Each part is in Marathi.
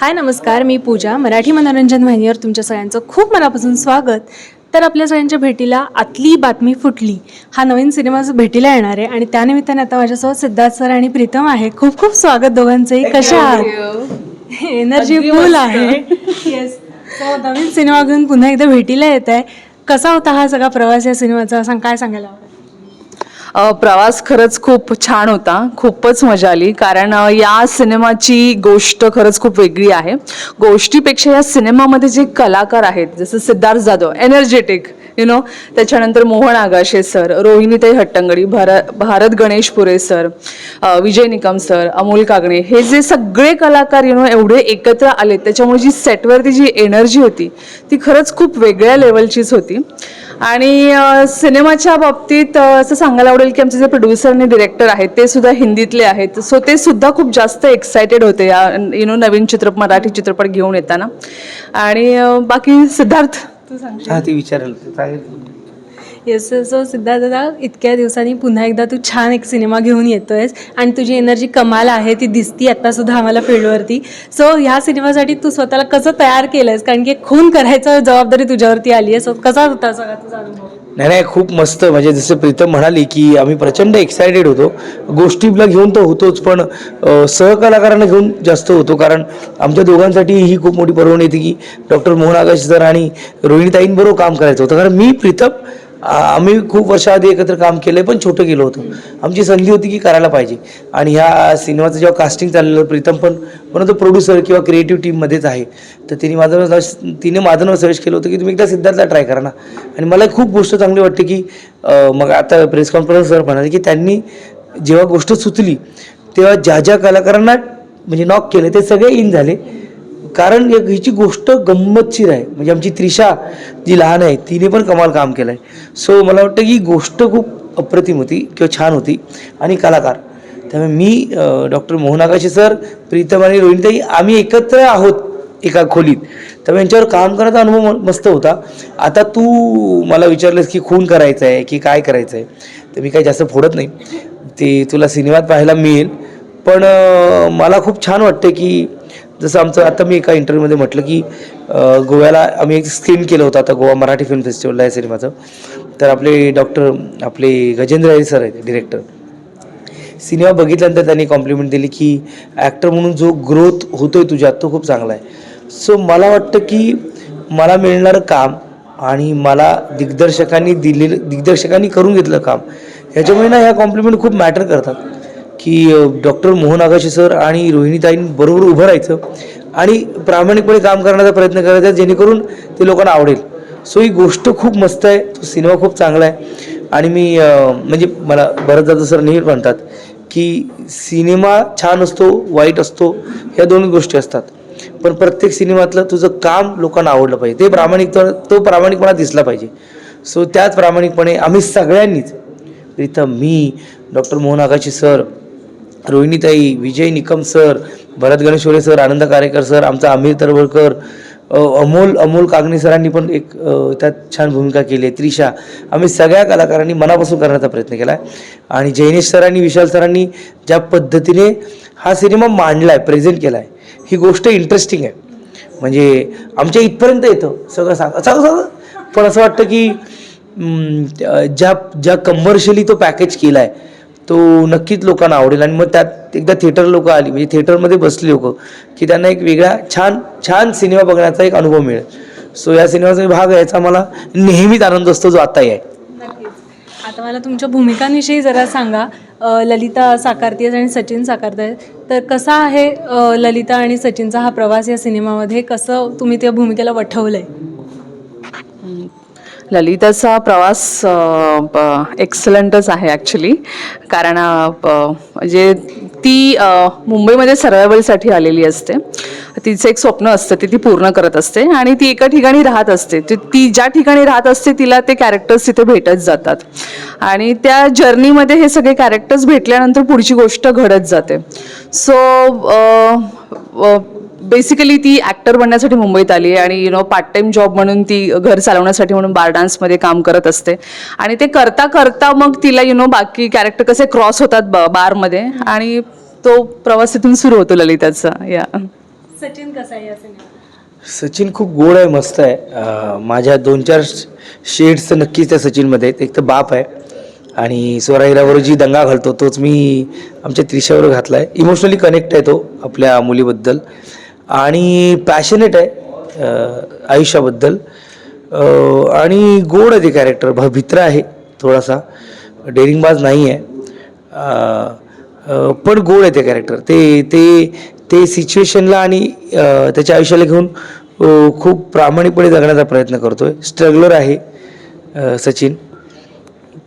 हाय नमस्कार. मी पूजा मराठी मनोरंजन वाहिनीवर तुमच्या सगळ्यांचं खूप मनापासून स्वागत. तर आपल्या सगळ्यांच्या भेटीला आतली बातमी फुटली. हा नवीन सिनेमा जो भेटीला येणार आहे आणि त्यानिमित्ताने आता माझ्यासोबत सिद्धार्थ सर आणि प्रीतम आहे. खूप खूप स्वागत दोघांचंही. कशा आहात? एनर्जी फुल आहे. येस नवीन सिनेमा घेऊन पुन्हा एकदा भेटीला येत आहे. कसा होता हा सगळा प्रवास या सिनेमाचा? सांग काय सांगायला प्रवास खरंच खूप छान होता. खूपच मजा आली. कारण या सिनेमाची गोष्ट खरंच खूप वेगळी आहे. गोष्टीपेक्षा या सिनेमामध्ये जे कलाकार आहेत जसं Siddharth Jadhav energetic you know त्याच्यानंतर मोहन आगाशे सर रोहिणीताई हट्टंगडी भार Bharat Ganeshpure sir Vijay Nikam sir Amol Kagne हे जे सगळे कलाकार यु नो एवढे एकत्र आले त्याच्यामुळे जी सेटवरती जी एनर्जी होती ती खरंच खूप वेगळ्या लेवलचीच होती. आणि सिनेमाच्या बाबतीत असं सांगायला आवडेल की आमचे जे प्रोड्युसर आणि डिरेक्टर आहेत ते सुद्धा हिंदीतले आहेत. सो ते सुद्धा खूप जास्त एक्सायटेड होते या यु नो नवीन चित्रपट मराठी चित्रपट घेऊन येताना. आणि बाकी सिद्धार्थ तू सांग ती विचारेल. येस सो सिद्धार्थ दादा इतक्या दिवसांनी पुन्हा एकदा तू छान एक सिनेमा घेऊन येतोयस आणि तुझी एनर्जी कमाल आहे ती दिसती आत्तासुद्धा आम्हाला फील्डवरती सो ह्या सिनेमासाठी तू स्वतःला कसं तयार केलंयस? कारण की खून करायचं जबाबदारी तुझ्यावरती आली आहे. सो कसा होता सगळा तुझा अनुभव? नाही नाही खूप मस्त. म्हणजे जसं प्रीतम म्हणाली की आम्ही प्रचंड एक्सायटेड होतो. गोष्टीला घेऊन तर होतोच पण सहकलाकारांना घेऊन जास्त होतो. कारण आमच्या दोघांसाठी ही खूप मोठी पर्वणी येते की डॉक्टर मोहन आकाश सर आणि रोहिणीताईंबरोबर काम करायचं होतं. कारण मी प्रीतम आम्ही खूप वर्षाआधी एकत्र काम केलं पण छोटं गेलो होतं. आमची संधी होती की करायला पाहिजे. आणि ह्या सिनेमाचं जेव्हा कास्टिंग चाललेलं प्रीतम पण परंतु प्रोड्युसर किंवा क्रिएटिव्ह टीममध्येच आहे. तर तिने माझं नाव तिने माझं नाव सजेस्ट केलं होतं की तुम्ही एकदा सिद्धार्थला ट्राय करा ना. आणि मला खूप गोष्ट चांगली वाटते की मग आता प्रेस कॉन्फरन्स सर म्हणाले की त्यांनी जेव्हा गोष्ट सुचली तेव्हा ज्या ज्या कलाकारांना म्हणजे नॉक केले ते सगळे इन झाले. कारण एक हिची गोष्ट गंमतशीर आहे. म्हणजे आमची त्रिशा जी लहान आहे तिने पण कमाल काम केलं आहे सो मला वाटतं की गोष्ट खूप अप्रतिम होती किंवा छान होती. आणि कलाकार. त्यामुळे मी डॉक्टर मोहन आकाशे सर प्रीतम आणि रोहिणीताई आम्ही एकत्र आहोत एका खोलीत. त्यामुळे यांच्यावर काम करायचा अनुभव मस्त होता. आता तू मला विचारलंस की खून करायचं आहे की काय करायचं आहे तर मी काही जास्त फोडत नाही. ते तुला सिनेमात पाहायला मिळेल. पण मला खूप छान वाटतं की जसं आमचं आता मी एका इंटरव्ह्यूमध्ये म्हटलं की गोव्याला आम्ही एक स्क्रीन केलं होतं आता गोवा मराठी फिल्म फेस्टिवलला या सिनेमाचं तर आपले डॉक्टर आपले गजेंद्र हरी सर आहेत डिरेक्टर सिनेमा बघितल्यानंतर त्यांनी कॉम्प्लिमेंट दिली की ॲक्टर म्हणून जो ग्रोथ होतोय तुझ्यात तो खूप चांगला आहे. सो मला वाटतं की मला मिळणारं काम आणि मला दिग्दर्शकांनी दिलेलं दिग्दर्शकांनी करून घेतलं काम ह्याच्यामुळे ना ह्या कॉम्प्लिमेंट खूप मॅटर करतात. की डॉक्टर मोहन आगाशे सर आणि रोहिणीताईंबरोबर उभं राहायचं आणि प्रामाणिकपणे काम करण्याचा प्रयत्न करायचा जेणेकरून ते लोकांना आवडेल. सो ही गोष्ट खूप मस्त आहे. तो सिनेमा खूप चांगला आहे. आणि मी म्हणजे मला बऱ्याचदा सर नेहमी म्हणतात की सिनेमा छान असतो वाईट असतो ह्या दोन गोष्टी असतात. पण प्रत्येक सिनेमातलं तुझं काम लोकांना आवडलं पाहिजे. ते प्रामाणिक तो प्रामाणिकपणा दिसला पाहिजे. सो त्याच प्रामाणिकपणे आम्ही सगळ्यांनीच प्रीतम मी डॉक्टर मोहन आगाशी सर रोहिणीताई Vijay Nikam sir Bharat Ganeshpure sir Anand Karekar sir आमचा आमिर तरवळकर अमोल अमोल कागणे सरांनी पण एक त्यात छान भूमिका केली आहे. त्रिशा आम्ही सगळ्या कलाकारांनी मनापासून करण्याचा प्रयत्न केला आहे आणि जैनेश सरांनी विशाल सरांनी ज्या पद्धतीने हा सिनेमा मांडला आहे प्रेझेंट केला आहे ही गोष्ट इंटरेस्टिंग आहे. म्हणजे आमच्या इथपर्यंत येतं सगळं सांग सगळं सांग. पण असं वाटतं की ज्या ज्या कमर्शियली तो पॅकेज केला आहे तो नक्कीच लोकांना आवडेल. आणि मग त्यात एकदा थिएटर लोक आली. म्हणजे थिएटरमध्ये बसली लोक की त्यांना एक वेगळा छान छान सिनेमा बघण्याचा एक अनुभव मिळेल. सो या सिनेमाचा भाग यायचा मला नेहमीच आनंद असतो जो आताही आहे. आता मला तुमच्या भूमिकांविषयी जरा सांगा. ललिता साकारतेस आणि सचिन साकारताय तर कसा आहे ललिता आणि सचिनचा हा प्रवास या सिनेमामध्ये? कसं तुम्ही त्या भूमिकेला वठवलंय? ललिताचा प्रवास एक्सलंटच आहे ॲक्च्युली कारण प- म्हणजे ती मुंबईमध्ये सर्वायवलसाठी आलेली असते. तिचं एक स्वप्न असतं ते ती पूर्ण करत असते आणि ती एका ठिकाणी राहत असते. ती- ती ज्या ठिकाणी राहत असते तिला ते कॅरेक्टर्स तिथे भेटत जातात. आणि त्या जर्नीमध्ये हे सगळे कॅरेक्टर्स भेटल्यानंतर पुढची गोष्ट घडत जाते. सो बेसिकली ती ॲक्टर बनण्यासाठी मुंबईत आली आहे आणि you know part time job म्हणून ती घर चालवण्यासाठी म्हणून बार डान्समध्ये काम करत असते. आणि ते करता करता मग तिला यु नो बाकी कॅरेक्टर कसे क्रॉस होतात ब बारमध्ये आणि तो प्रवास तिथून सुरू होतो ललिताचा या. सचिन कसा आहे या सिनेमात सचिन खूप गोड आहे मस्त आहे. अं, माझ्या दोन चार शेड्स तर नक्कीच त्या सचिनमध्ये आहेत. एक तर बाप आहे आणि स्वराहिरावर जी दंगा घालतो तोच मी आमच्या त्रिशावर घातला आहे इमोशनली कनेक्ट आहे तो आपल्या मुलीबद्दल. आणि पॅशनेट आहे आयुष्याबद्दल. आणि गोड आहे ते कॅरेक्टर भित्र आहे थोडासा. डेरिंगबाज नाही आहे पण गोड आहे ते कॅरेक्टर ते ते ते सिच्युएशनला आणि त्याच्या आयुष्याला घेऊन खूप प्रामाणिकपणे जगण्याचा प्रयत्न करतो आहे स्ट्रगलर आहे सचिन.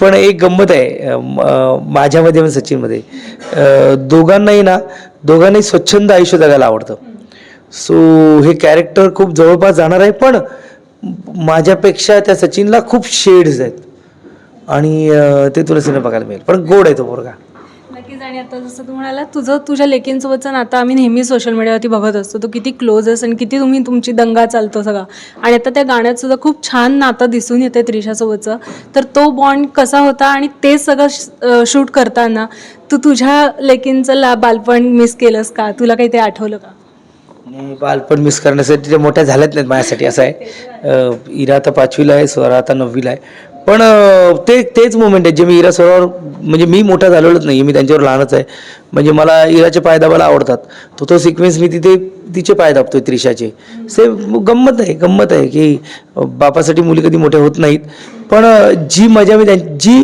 पण एक गंमत आहे म- माझ्यामध्ये पण सचिनमध्ये. दोघांनाही ना दोघांनाही स्वच्छंद आयुष्य जगायला आवडतं. सो हे कॅरेक्टर खूप जवळपास जाणार आहे पण माझ्यापेक्षा त्या सचिनला खूप शेड्स आहेत. आणि ते तुला सिनेमा बघायला मिळेल. पण गोड आहे तो पोरगा. नक्कीच आणि आता जसं तू म्हणाला तुझं तुझ्या लेकींसोबतचं नातं आम्ही नेहमी सोशल मीडियावरती बघत असतो. तो किती क्लोज असेल आणि किती तुम्ही तुमची दंगा चालतो सगळा. आणि आता त्या गाण्यात सुद्धा खूप छान नातं दिसून येते त्रिशासोबतचं. तर तो बॉन्ड कसा होता आणि ते सगळं शूट करताना तू तुझ्या लेकींचं ला बालपण मिस केलंस का? तुला काही ते आठवलं का? बालपण मिस करण्यासाठी ते मोठ्या झाल्याच नाहीत माझ्यासाठी असं आहे. इरा आता पाचवीला आहे स्वरा आता नववीला आहे. पण ते तेच मोमेंट आहे जे मी इरा स्वरावर म्हणजे मी मोठा झालेलोच नाही मी त्यांच्यावर लहानच आहे. म्हणजे मला इराचे पाय दाबायला आवडतात. तो तो सिक्वेन्स मी तिथे तिचे पाय दाबतोय त्रिशाचे. से गंमत आहे गंमत आहे की बापासाठी मुली कधी मोठ्या होत नाहीत. पण जी मजा मी त्यां जी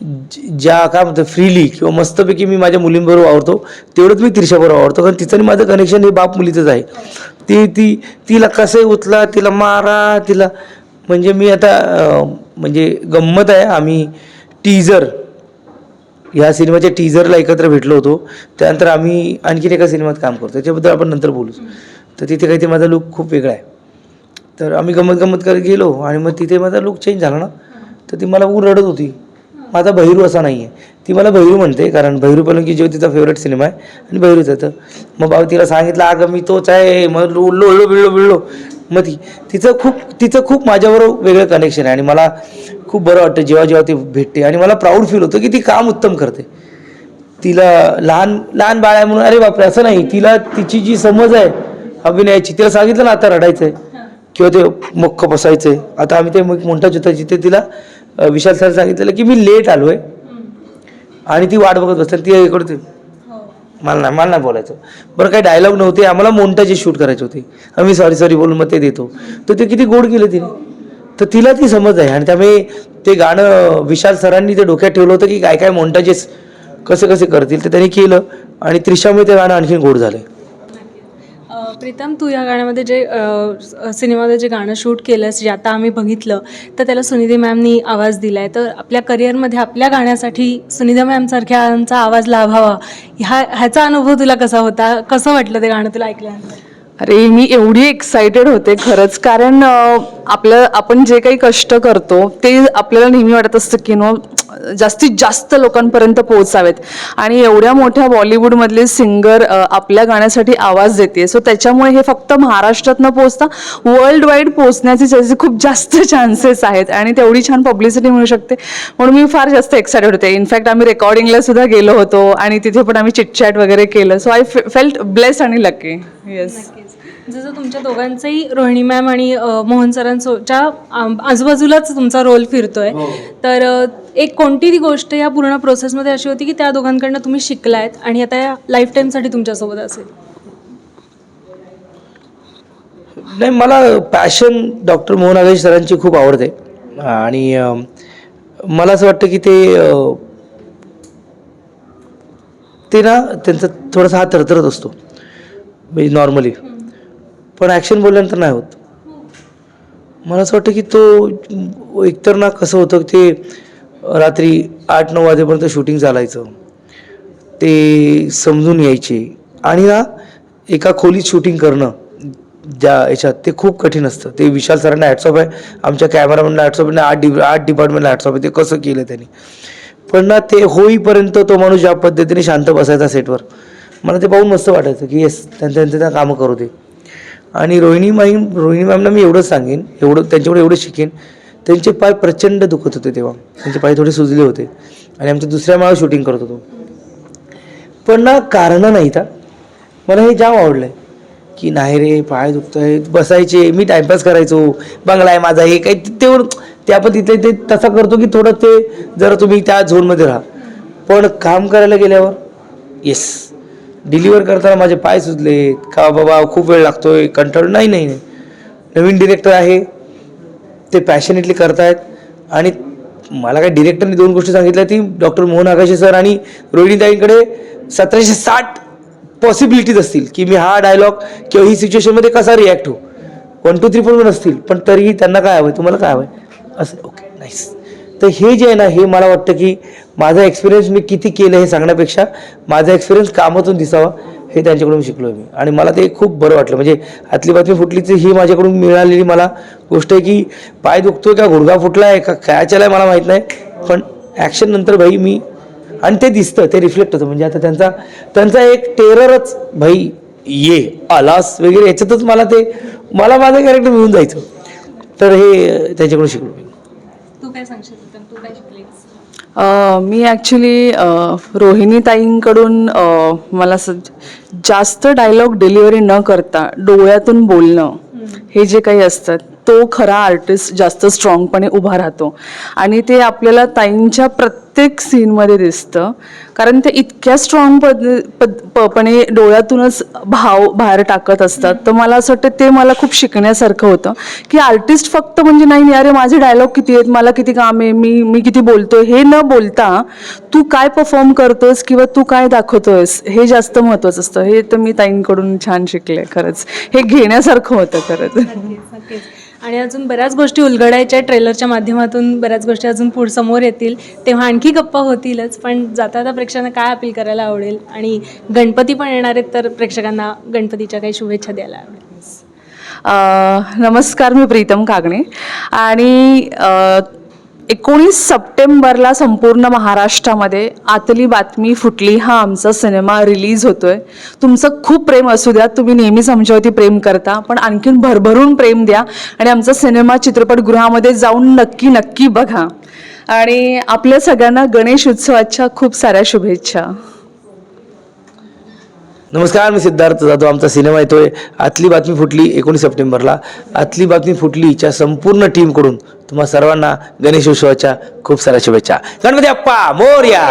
ज्या काय म्हणतो फ्रीली किंवा मस्तपैकी मी माझ्या मुलींबरोबर आवडतो तेवढंच मी तिरशाबरोबर आवडतो कारण तिचं आणि माझं कनेक्शन हे बाप मुलीचंच आहे. ती ती तिला कसंही उचला तिला मारा तिला म्हणजे मी आता म्हणजे गंमत आहे आम्ही टीजर ह्या सिनेमाच्या टीजरला एकत्र भेटलो होतो. त्यानंतर आम्ही आणखीन एका सिनेमात काम करतो. त्याच्याबद्दल आपण नंतर बोलू. तर तिथे काहीतरी माझा लुक खूप वेगळा आहे. तर आम्ही गंमत गंमत करत गेलो आणि मग तिथे माझा लुक चेंज झाला ना. तर ती मला रडत होती. माझा बहिरू असा नाही आहे ती मला बहिरू म्हणते कारण बहिरू पलंकी जो तिचा फेवरेट सिनेमा आहे आणि बहिरूच आहे. तर मग बाबा तिला सांगितलं अगं मी तोच आहे. मग लोळलो बिळलो बिळलो बिळलो मग ती तिचं खूप तिचं खूप माझ्याबरोबर वेगळं कनेक्शन आहे आणि मला खूप बरं वाटतं जेव्हा जेव्हा ती भेटते आणि मला प्राऊड फील होतं की ती काम उत्तम करते. तिला लहान लहान बाळ आहे म्हणून अरे बापरे असं नाही. तिला तिची जी समज आहे अभिनयाची तिला सांगितलं ना आता रडायचंय किंवा ते मुख्ख बसायचंय. आता आम्ही ते मोठा होता जिथे तिला विशाल सर सांगितलेलं की मी लेट आलोय. आणि ती वाट बघत बसते ती इकडे ते मला नाही मला नाही बोलायचं. बरं काही डायलॉग नव्हते आम्हाला मोंटाचे शूट करायचे होते. आम्ही सॉरी सॉरी बोलून मग ते देतो. तर ते किती गोड केलं तिने. तर तिला ती समज आहे. आणि त्यामुळे ते गाणं विशाल सरांनी ते डोक्यात ठेवलं होतं की काय काय मोंटाजेस कसे कसे करतील तर त्यांनी केलं. आणि त्रिशामुळे ते गाणं आणखीन गोड झालं प्रीतम तू या गाण्यामध्ये जे सिनेमामध्ये जे गाणं शूट केलंस जे आता आम्ही बघितलं तर त्याला सुनिधी मॅमनी आवाज दिला आहे तर आपल्या करिअरमध्ये आपल्या गाण्यासाठी सुनिधा मॅमसारख्यांचा आवाज लाभावा ह्या ह्याचा अनुभव तुला कसा होता? कसं वाटलं ते गाणं तुला ऐकल्यानंतर? अरे मी एवढी एक्साइटेड होते खरंच. कारण आपलं आपण जे काही कष्ट करतो ते आपल्याला नेहमी वाटत असतं की नो जास्तीत जास्त लोकांपर्यंत पोहोचावेत. आणि एवढ्या मोठ्या बॉलिवूडमधले सिंगर आपल्या गाण्यासाठी आवाज देते सो त्याच्यामुळे हे फक्त महाराष्ट्रात न पोहोचता वर्ल्ड वाईड पोहोचण्याचे त्याचे खूप जास्त चान्सेस आहेत. आणि तेवढी छान पब्लिसिटी मिळू शकते. म्हणून मी फार जास्त एक्सायटेड होते. इनफॅक्ट आम्ही रेकॉर्डिंगला सुद्धा गेलो होतो आणि तिथे पण आम्ही चिटचॅट वगैरे केलं. सो आय फेल्ट ब्लेस आणि लकी येस जसं तुमच्या दोघांचंही रोहिणी मॅम आणि मोहन सरांच्या आजूबाजूलाच तुमचा रोल फिरतोय. तर अ, एक कोणती ती गोष्ट या पूर्ण प्रोसेसमध्ये अशी होती की त्या दोघांकडनं तुम्ही शिकलायत आणि आता या लाईफ टाईमसाठी तुमच्यासोबत असेल. नाही मला पॅशन डॉक्टर मोहन आगेश सरांची खूप आवडते. आणि मला असं वाटतं की ते ते ना त्यांचा थोडासा हात थरथरत असतो. म्हणजे नॉर्मली पण ॲक्शन बोलल्यानंतर नाही होत. मला असं वाटतं की तो एकतर ना कसं होतं ते रात्री आठ नऊ वाजेपर्यंत शूटिंग चालायचं. ते समजून यायचे. आणि ना एका खोलीत शूटिंग करणं ज्या याच्यात ते खूप कठीण असतं. ते विशाल सरांना हॅट्सऑफ आहे. आमच्या कॅमेरामॅनला हॅट्सऑफ आहे. आठ डि आठ डिपार्टमेंटला हॅट्सऑफ आहे. ते कसं केलं त्यांनी? पण ना ते होईपर्यंत तो माणूस ज्या पद्धतीने शांत बसायचा सेटवर मला ते पाहून मस्त वाटायचं की येस त्यांचं त्यांचं त्या कामं करू दे. आणि रोहिणी माईम रोहिणी मॅमना मी एवढंच सांगेन एवढं त्यांच्याकडे एवढं शिकेन. त्यांचे पाय प्रचंड दुखत होते तेव्हा. त्यांचे पाय थोडे सुजले होते. आणि आमच्या दुसऱ्या माळा शूटिंग करत होतो. पण ना कारणं नाही हा. मला हे जाम आवडलं आहे की नाही रे पाय दुखतोय बसायचे मी टाईमपास करायचो बंगला आहे माझा हे काही तेवढं ते आपण तिथे ते तसा करतो की थोडं ते जरा तुम्ही त्या झोनमध्ये राहा. पण काम करायला गेल्यावर येस डिलिव्हर करताना माझे पाय सुचले का बाबा खूप वेळ लागतोय कंटाळ नाही नाही नाही. नवीन डिरेक्टर आहे. ते पॅशनेटली करतायत. आणि मला काय डिरेक्टरने दोन गोष्टी सांगितल्या ती डॉक्टर मोहन आकाशे सर आणि रोहिणीताईंकडे सतराशे साठ पॉसिबिलिटीज असतील की मी हा डायलॉग किंवा ही सिच्युएशनमध्ये कसा रिॲक्ट हो वन टू थ्री पण असतील. पण तरीही त्यांना काय हवं तुम्हाला काय हवं असं. ओके नाईस तर हे जे आहे ना हे मला वाटतं की माझा एक्सपिरियन्स मी किती केलं हे सांगण्यापेक्षा माझा एक्सपिरियन्स कामातून दिसावा हे त्यांच्याकडून शिकलो मी. आणि मला ते खूप बरं वाटलं. म्हणजे आतली बातमी फुटलीची ही माझ्याकडून मिळालेली मला गोष्ट आहे की पाय दुखतोय का गुडघा फुटला आहे का काय चालाय मला माहीत नाही. पण ॲक्शन नंतर भाई मी आणि ते दिसतं ते रिफ्लेक्ट होतं. म्हणजे आता त्यांचा त्यांचा एक टेररच भाई ये आलास वगैरे याच्यातच मला ते मला माझं कॅरेक्टर मिळून जायचं. तर हे त्यांच्याकडून शिकलो मी. तू काय सांगशील? मी ॲक्च्युली रोहिणी ताईंकडून अ, मला स जास्त डायलॉग डिलिव्हरी न करता डोळ्यातून बोलणं हे जे काही असतात तो खरा आर्टिस्ट जास्त स्ट्रॉंगपणे उभा राहतो. आणि ते आपल्याला ताईंच्या प्रत्येक प्रत्येक सीनमध्ये दिसतं. कारण ते इतक्या स्ट्रॉंग पद पद- पणे डोळ्यातूनच भाव बाहेर टाकत असतात. तर मला असं वाटतं ते मला खूप शिकण्यासारखं होतं. की आर्टिस्ट फक्त म्हणजे नाही नाही, अरे माझे डायलॉग किती आहेत? मला किती काम आहे? मी मी किती बोलतोय? हे न बोलता तू काय परफॉर्म करतोयस किंवा तू काय दाखवतोयस? हे जास्त महत्त्वाचं असतं. हे तर मी ताईंकडून छान शिकले खरंच. हे घेण्यासारखं होतं खरंच. आणि अजून बऱ्याच गोष्टी उलगडायच्या ट्रेलरच्या माध्यमातून बऱ्याच गोष्टी अजून पुढ समोर येतील. तेव्हा आणखी गप्पा होतीलच पण जाता जाता प्रेक्षकांना काय अपील करायला आवडेल? आणि गणपती पण येणार आहेत तर प्रेक्षकांना गणपतीच्या काही शुभेच्छा द्यायला आवडेल. नमस्कार मी प्रीतम कागणे. आणि एकोणीस सप्टेंबरला संपूर्ण महाराष्ट्रामध्ये आतली बातमी फुटली. हा आमचा सिनेमा रिलीज होतोय. तुमचं खूप प्रेम असू द्या. तुम्ही नेहमीच आमच्यावरती प्रेम करता. पण आणखीन भरभरून प्रेम द्या. आणि आमचा सिनेमा चित्रपटगृहामध्ये जाऊन नक्की नक्की बघा. आणि आपल्या सगळ्यांना गणेश उत्सवाच्या खूप साऱ्या शुभेच्छा. नमस्कार मी सिद्धार्थ जाधव आमचा सिनेमा येतोय. आतली बातमी फुटली एकोणीस सप्टेंबरला. आतली बातमी फुटलीच्या संपूर्ण टीमकडून तुम्हा सर्वांना गणेश उत्सवाच्या खूप साऱ्या शुभेच्छा. गणपती अप्पा मोर्या!